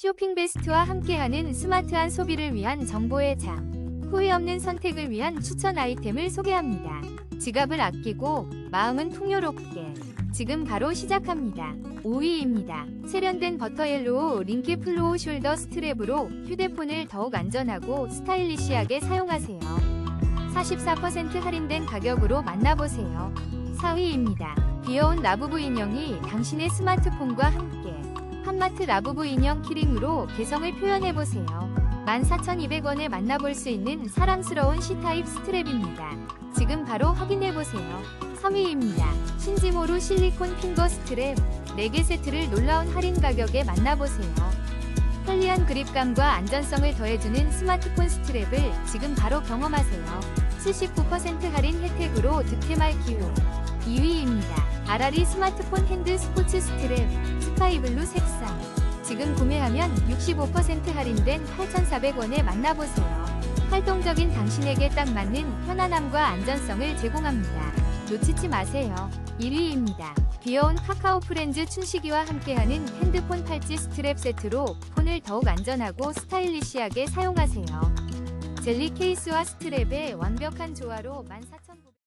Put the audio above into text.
쇼핑 베스트와 함께하는 스마트한 소비를 위한 정보의 장. 후회 없는 선택을 위한 추천 아이템을 소개합니다. 지갑을 아끼고 마음은 풍요롭게. 지금 바로 시작합니다. 5위입니다. 세련된 버터옐로우 링키 플로우 숄더 스트랩으로 휴대폰을 더욱 안전하고 스타일리시하게 사용하세요. 44% 할인된 가격으로 만나보세요. 4위입니다. 귀여운 라부부 인형이 당신의 스마트폰과 함께 한마트 라부부 인형 키링으로 개성을 표현해보세요. 14,200원에 만나볼 수 있는 사랑스러운 C타입 스트랩입니다. 지금 바로 확인해보세요. 3위입니다. 신지모루 실리콘 핑거 스트랩 4개 세트를 놀라운 할인 가격에 만나보세요. 편리한 그립감과 안전성을 더해주는 스마트폰 스트랩을 지금 바로 경험하세요. 79% 할인 혜택으로 득템할 기회. 2위입니다. 아라리 스마트폰 핸드 스포츠 스트랩 스카이블루 색상. 지금 구매하면 65% 할인된 8,400원에 만나보세요. 활동적인 당신에게 딱 맞는 편안함과 안전성을 제공합니다. 놓치지 마세요. 1위입니다. 귀여운 카카오 프렌즈 춘식이와 함께하는 핸드폰 팔찌 스트랩 세트로 폰을 더욱 안전하고 스타일리시하게 사용하세요. 젤리 케이스와 스트랩의 완벽한 조화로 14,900원